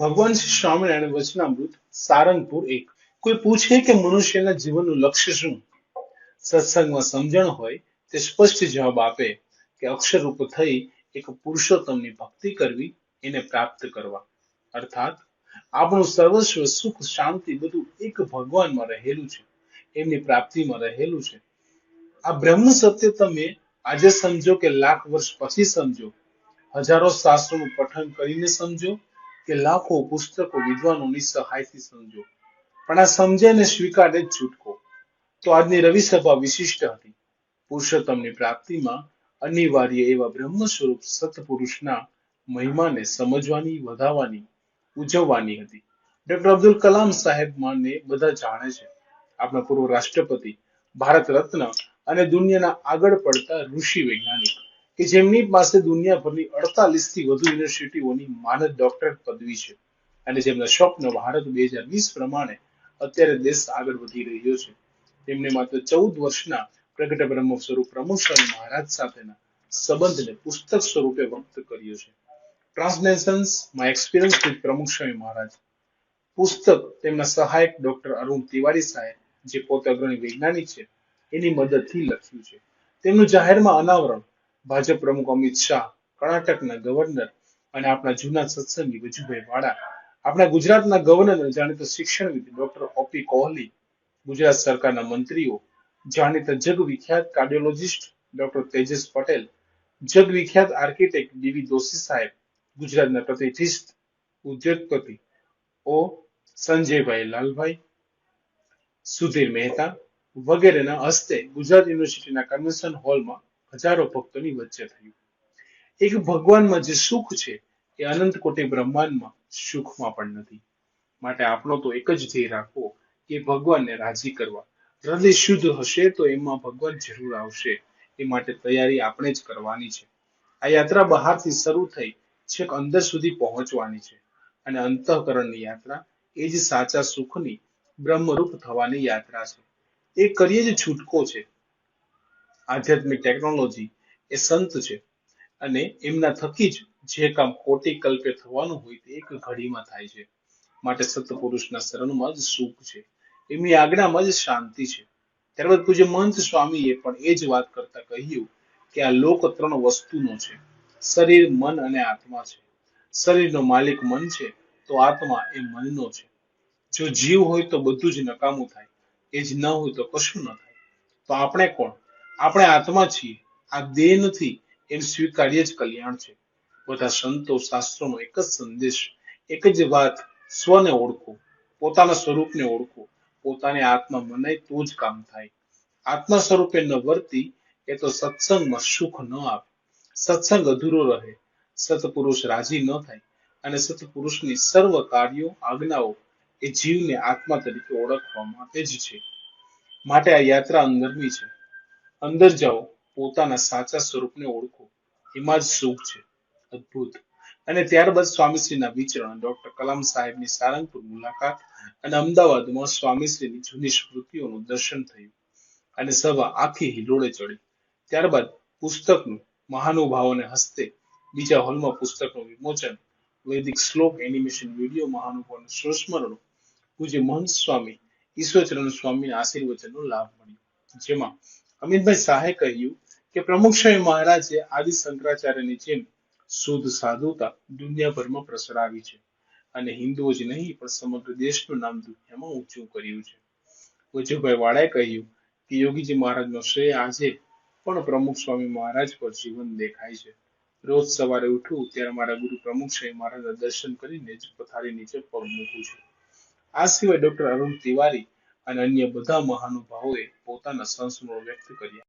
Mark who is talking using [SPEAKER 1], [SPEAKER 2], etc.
[SPEAKER 1] ભગવાન શ્રી સ્વામિનારાયણ વચનામૃત, સારંગપુર એક. કોઈ પૂછે કે મનુષ્યના જીવનનું લક્ષ્ય શું? સત્સંગમાં સમજણ હોય તે સ્પષ્ટ જવાબ આપે કે અક્ષરરૂપ થઈ એક પુરુષોત્તમની ભક્તિ કરવી, એને પ્રાપ્ત કરવા. અર્થાત, આપણું સર્વસ્વ સુખ, શાંતિ બધું એક ભગવાનમાં રહેલું છે. એમની પ્રાપ્તિમાં રહેલું છે. આ બ્રહ્મ સત્ય તમે આજે સમજો કે લાખ વર્ષ પછી સમજો. હજારો શાસ્ત્રોનું પઠન કરીને સમજો. કે લાખો પુસ્તકો વિદ્વાનોની સહાયથી સમજો. પણ આ સમજે ને સ્વીકારે જ છૂટકો. તો આજની રવિ સભા વિશિષ્ટ હતી. પુરુષોત્તમની પ્રાપ્તિમાં અનિવાર્ય એવા બ્રહ્મ સ્વરૂપ સત્પુરુષના મહિમાને સમજવાની, વધાવવાની, ઉજવવાની હતી. ડોક્ટર અબ્દુલ કલામ સાહેબ માને બધા જાણે છે. આપણા પૂર્વ રાષ્ટ્રપતિ, ભારત રત્ન અને દુનિયાના આગળ પડતા ઋષિ વૈજ્ઞાનિક. કે જેમની પાસે દુનિયાભરની અડતાલીસથી વધુ યુનિવર્સિટીઓની માનદ ડોક્ટરેટ પદવી છે અને જેમના સ્વપ્ન ભારત બે હજાર વીસ પ્રમાણે અત્યારે દેશ આગળ વધી રહ્યો છે. તેમને માત્ર ચૌદ વર્ષના પ્રગટ બ્રહ્મ સ્વરૂપ પ્રમોશન મહારાજ સાથેના સંબંધને પુસ્તક સ્વરૂપે વ્યક્ત કર્યો છે. ટ્રાન્સનેશન્સ માય એક્સપિરિયન્સ વિથ પ્રમુખ સ્વામી મહારાજ. પુસ્તક તેમના સહાયક ડોક્ટર અરુણ તિવારી સાહેબ, જે પોતે અગ્રણી વૈજ્ઞાનિક છે, એની મદદથી લખ્યું છે. તેમનું જાહેરમાં અનાવરણ ભાજપ પ્રમુખ અમિત શાહ, કર્ણાટકના ગવર્નર અને આપણા જૂના સત્સંગી વજુભાઈ વાળા. આપણા ગુજરાતના ગવર્નર જાણીતા શિક્ષણવિદ ડોક્ટર ઓપી કોહલી, ગુજરાત સરકારના મંત્રીઓ, જાણીતા જગવિખ્યાત કાર્ડિયોલોજિસ્ટ ડોક્ટર તેજસ પટેલ જગવિખ્યાત આર્કિટેક્ટ ડીવી દોશી સાહેબ, ગુજરાતના પ્રતિષ્ઠિત ઉદ્યોગપતિ ઓ સંજયભાઈ લાલભાઈ, સુધીર મહેતા વગેરેના હસ્તે ગુજરાત યુનિવર્સિટીના કન્વેન્શન હોલમાં હજારો ભક્તોની વચ્ચે થયું. એક ભગવાનમાં જે સુખ છે, એ અનંત કોટી બ્રહ્માંડમાં સુખમાં પણ નથી. માટે આપણો તો એક જ ધ્યેય રાખવો કે ભગવાનને રાજી કરવા. હૃદય શુદ્ધ હશે તો એમાં ભગવાન જરૂર આવશે. એ માટે તૈયારી આપણે જ કરવાની છે. આ યાત્રા બહારથી શરૂ થઈ છેક અંદર સુધી પહોંચવાની છે. અને અંતઃકરણની યાત્રા એ જ સાચા સુખની બ્રહ્મરૂપ થવાની યાત્રા છે. એ કરીએ જ છૂટકો છે. આધ્યાત્મિક ટેકનોલોજી એ સંત છે. અને એમના થકી જ જે કામ કોટી કલ્પે થવાનું હોય તે એક ઘડીમાં થાય છે. માટે સત્પુરુષના શરણમાં જ સુખ છે. એમની આજ્ઞામાં જ શાંતિ છે. ત્યારબાદ પૂજ્ય મહંત સ્વામીએ પણ એ જ વાત કરતા કહ્યું કે આ લોક ત્રણ વસ્તુનો છે. શરીર, મન અને આત્મા છે. શરીરનો માલિક મન છે, તો આત્મા એ મનનો છે. જો જીવ હોય તો બધું જ નકામું થાય. એ જ ન હોય તો કશું ન થાય. તો આપણે કોણ? આપણે આત્મા છીએ. આ દેહ નથી એને સ્વીકાર્ય જ કલ્યાણ છે. બધા સંતો શાસ્ત્રોનો એક જ સંદેશ, એક જ વાત સ્વને ઓળખો, પોતાના સ્વરૂપને ઓળખો. પોતાની આત્મા મનાય તો જ કામ થાય. આત્મા સ્વરૂપે ન વર્તી એ તો સત્સંગમાં સુખ ન આવે. સત્સંગ અધૂરો રહે. સત્પુરુષ રાજી ન થાય અને સત્પુરુષની સર્વ કાર્યો, આજ્ઞાઓ એ જીવને આત્મા તરીકે ઓળખવા માટે જ છે. માટે આ યાત્રા અંદરની છે. અંદર જાઓ, પોતાના સાચા સ્વરૂપને ઓળખો. એમાં જ સુખ છે. અદ્ભુત. અને ત્યારબાદ સ્વામીશ્રીના વિચરણ. ડોક્ટર કલામ સાહેબની સારંગપુર મુલાકાત અને અમદાવાદમાં સ્વામીશ્રીની જૂની સ્મૃતિઓનું દર્શન થયું. અને સભા આખી હિલોળે ચડી. ત્યારબાદ પુસ્તકનું મહાનુભાવોને હસ્તે બીજા હોલમાં પુસ્તકનું વિમોચન, વૈદિક શ્લોક એનિમેશન વીડિયો મહાનુભાવોનું સંસ્મરણો, પૂજ્ય મહંત સ્વામી, ઈશ્વરચરણ સ્વામીના આશીર્વચનનો લાભ મળ્યો. જેમાં અમિતભાઈ શાહે કહ્યું કે પ્રમુખ મહારાજે આદિ શંકરાચાર્યની જેમ શુદ્ધ સાધુતા દુનિયાભરમાં પ્રસરાવી છે અને હિન્દુઓ જ નહીં, પણ સમગ્ર દેશનું નામ દુનિયામાં ઊંચું કર્યું છે. વજુભાઈ વાળાએ કહ્યું કે યોગીજી મહારાજનો શ્રેય આજે પણ પ્રમુખ સ્વામી મહારાજ પર જીવન દેખાય છે. રોજ સવારે ઉઠું ત્યારે મારા ગુરુ પ્રમુખ સ્વામી મહારાજના દર્શન કરીને જ પથારી નીચે પગ મૂકું છું. આ સિવાય ડોક્ટર અરુણ તિવારી અને અન્ય બધા મહાનુભાવોએ પોતાના સંસ્મરણો વ્યક્ત કર્યા.